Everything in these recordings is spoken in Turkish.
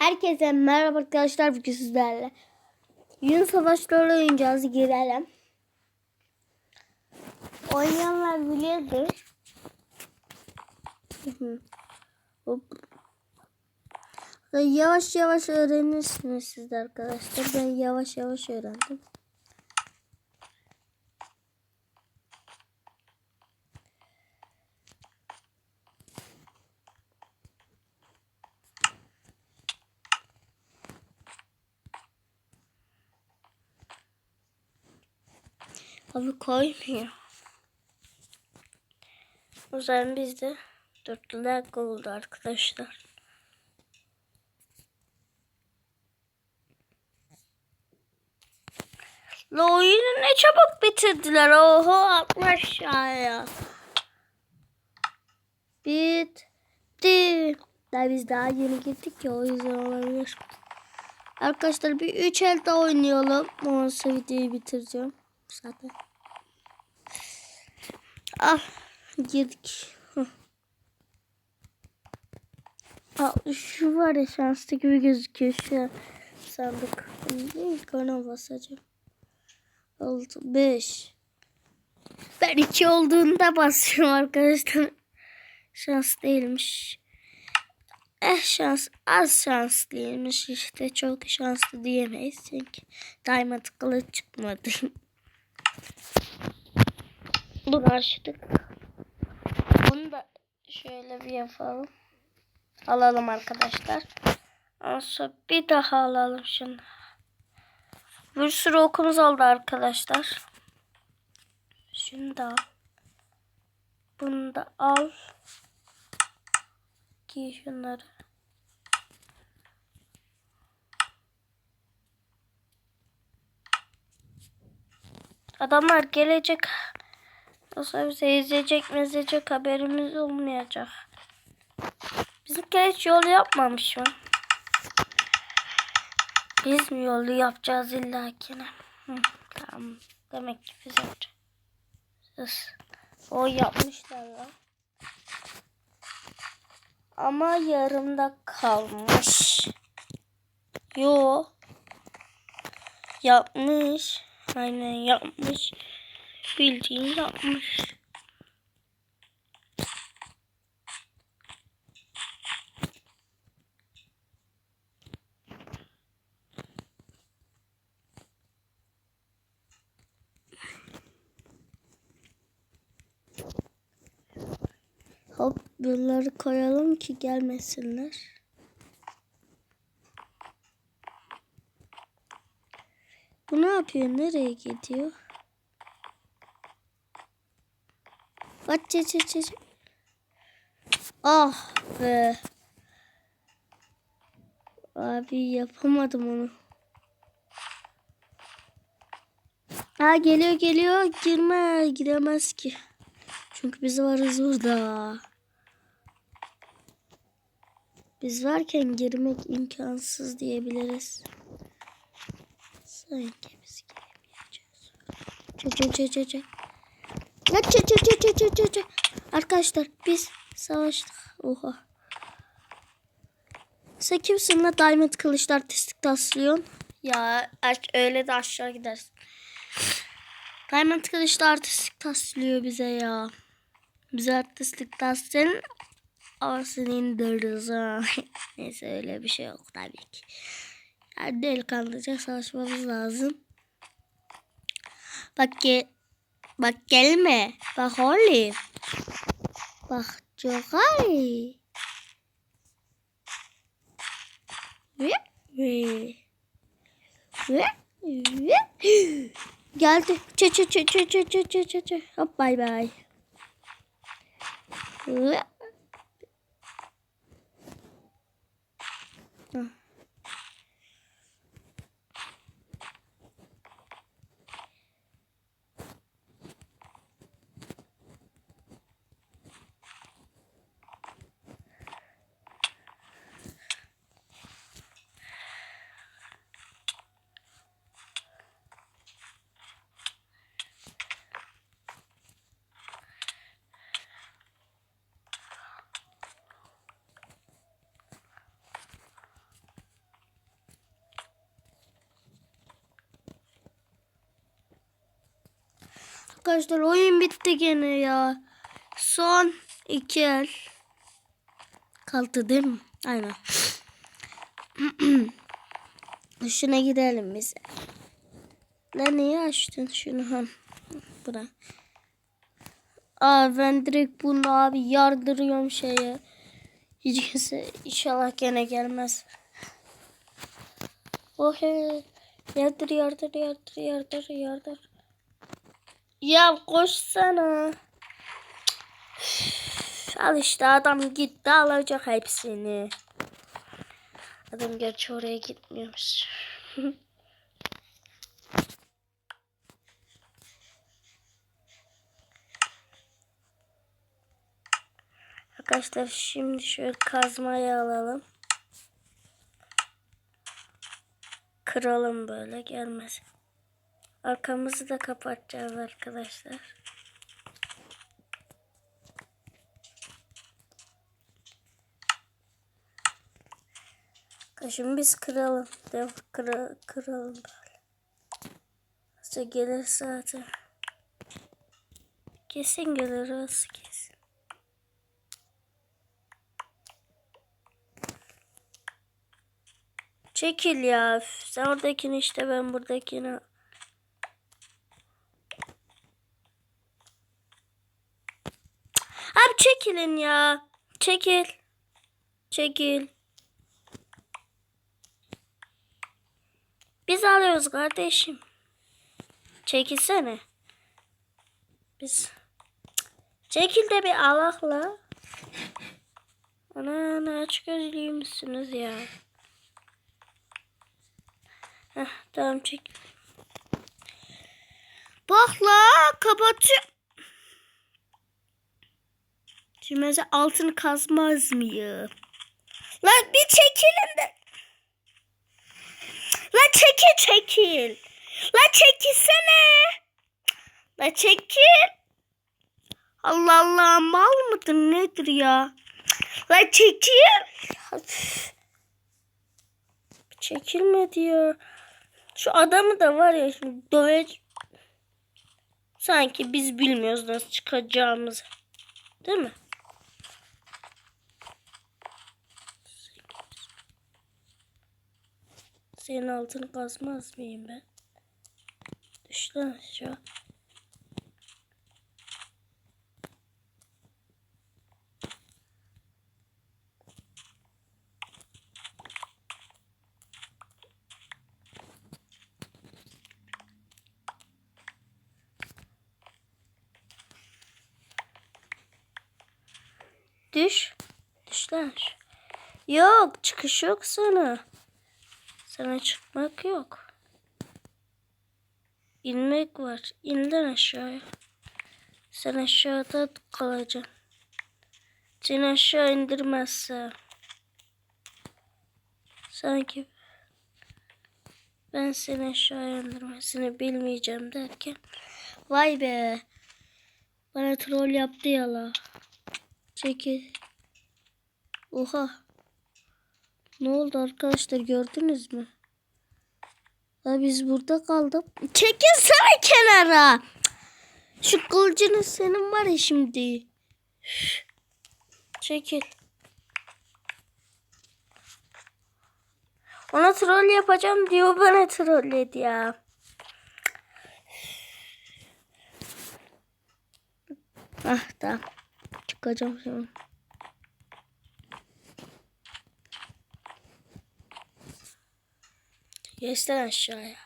Herkese merhaba arkadaşlar bugün sizlerle. Yün savaşlarla oynayacağız girelim. Oynayanlar biliyordur. Yavaş yavaş öğrenirsiniz siz arkadaşlar. Ben yavaş yavaş öğrendim. Abi koymuyor. O zaman bizde dörtlüler oldu arkadaşlar. La oyunu ne çabuk bitirdiler. Oho atma aşağıya. Bitti. Daha biz daha yeni gittik ya o yüzden olabilir. Arkadaşlar bir üç el daha oynayalım. Ondan sonra videoyu bitireceğim. Zaten. Ah girdik. Aa, şu var ya şanslı gibi gözüküyor şu sandık. İlk ona basacağım. 6, 5. Ben 2 olduğunda basıyorum arkadaşlar. Şans değilmiş. Eh şans az şans değilmiş işte çok şanslı diyemeyiz çünkü diamond kılıç çıkmadı. Dur açtık. Bunu da şöyle bir yapalım. Alalım arkadaşlar. Ondan bir daha alalım şunu. Bir sürü okumuz oldu arkadaşlar. Şunu da al. Bunu da al. Giy şunları. Adamlar gelecek. Yoksa bize izleyecek mi izleyecek haberimiz olmayacak. Bizimkiler hiç yol yapmamış mı? Biz mi yolu yapacağız illakine? Hı, tamam. Demek ki biz yapacağız. O yapmışlar lan. Ama yarımda kalmış. Yo. Yapmış. Aynen yapmış. Bildiğin yapmış. Hop bunları koyalım ki gelmesinler. Bu ne yapıyor? Nereye gidiyor? Çe çe çe. çe. Ah be. Abi yapamadım onu. Ha geliyor geliyor. Girme. Giremez ki. Çünkü biz varız burada. Biz varken girmek imkansız diyebiliriz. Rengimiz giremeyeceğiz. Çek çek çek çek çek. Ya çek çek çek çek çek çek çek. Arkadaşlar biz savaştık. Oha. Sen kimsin la Diamond kılıçlı artistik taslıyorsun? Ya öyle de aşağı gidersin. Diamond kılıçlı artistik taslıyor bize ya. Bize artistik taslayın. Ama senin dırdızı. Neyse öyle bir şey yok tabii ki. Her delikanlıca savaşmamız lazım. Bak ge bak gelme. Bak Holly. Bak Joray. Geldi. Çö çö çö çö çö çö çö çö. Hop bay bay. Arkadaşlar oyun bitti gene ya. Son iki el. Kaldı değil mi? Aynen. Şuna gidelim biz. Lan niye açtın şunu? Ha. Bırak. Aa ben direkt bunu abi yardırıyorum şeye. Hiç kimse inşallah gene gelmez. Oh he. Yardır yardır yardır yardır yardır. Ya koşsana. Üf, Al işte adam gitti alacak hepsini. Adam gerçi oraya gitmiyormuş. Arkadaşlar şimdi şöyle kazmayı alalım. Kıralım böyle gelmez. Arkamızı da kapatacağız arkadaşlar. Şimdi biz kıralım. Dev kıra, kıralım böyle. Nasıl gelir zaten. Kesin gelir orası kesin. Çekil ya. Sen oradakini işte ben buradakini. Abi çekilin ya. Çekil. Çekil. Biz alıyoruz kardeşim. Çekilsene. Biz. Çekil de bir alakla. Ana ana aç gözlüymüşsünüz ya. Heh, tamam çek. Bak la kapatıyor. Şimdi mesela altını kazmaz mıyım? Lan bir çekilin de. La çekil çekil. La çekilsene. La çekil. Allah Allah mal mıdır nedir ya? La çekil. Çekilme diyor. Şu adamı da var ya şimdi döve Sanki biz bilmiyoruz nasıl çıkacağımızı. Değil mi? Senin altını kazmaz mıyım ben? Düş lan aşağı. Düş. Düş lan. aşağı. Yok çıkış yok sana. Sana çıkmak yok. İnmek var. İnden aşağıya. Sen aşağıda kalacaksın. Seni aşağı indirmezse. Sanki ben seni aşağı indirmesini bilmeyeceğim derken. Vay be. Bana troll yaptı ya la. Çekil. Oha. Ne oldu arkadaşlar gördünüz mü? Ya biz burada kaldık. Çekilsene kenara. Şu kılıcını senin var ya şimdi. Çekil. Ona troll yapacağım diyor bana trolledi ya. Ah tamam. Çıkacağım şimdi. Geçten aşağıya.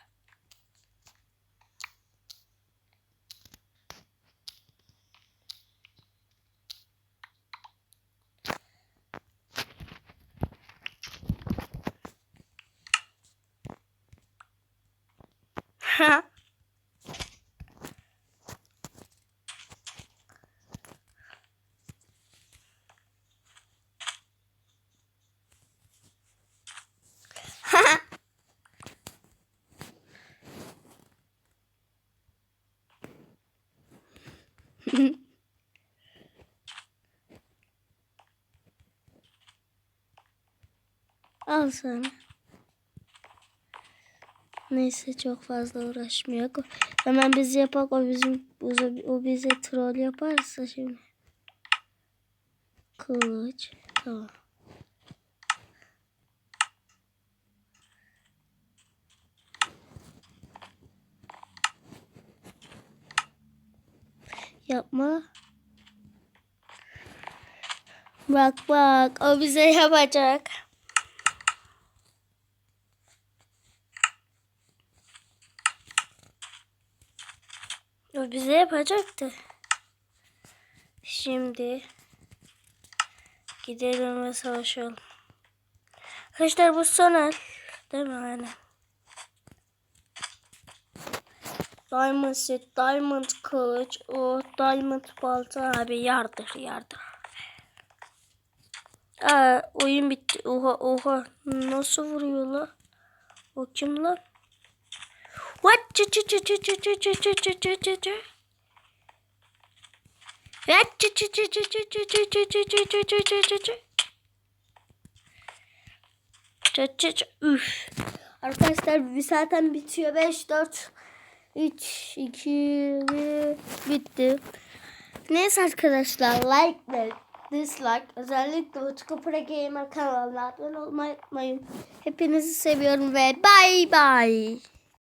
Ha. Al sana. Neyse çok fazla uğraşmıyor. Hemen biz yapak o bizim o bize troll yaparsa şimdi. Kılıç. Tamam. Yapma. Bak bak o bize yapacak. O bize yapacaktı. Şimdi gidelim ve savaşalım. Arkadaşlar bu son el. Değil mi? Aynen. Diamond set, diamond kılıç, o diamond balta abi yardır yardır. Aa oyun bitti. Oha oha nasıl vuruyor la? O kim la? What? Üf. Arkadaşlar bir zaten bitiyor. 5, 4, 3, 2, 1 bitti. Neyse arkadaşlar like ve dislike özellikle Utku Gamer kanalına abone olmayı unutmayın. Hepinizi seviyorum ve bay bay.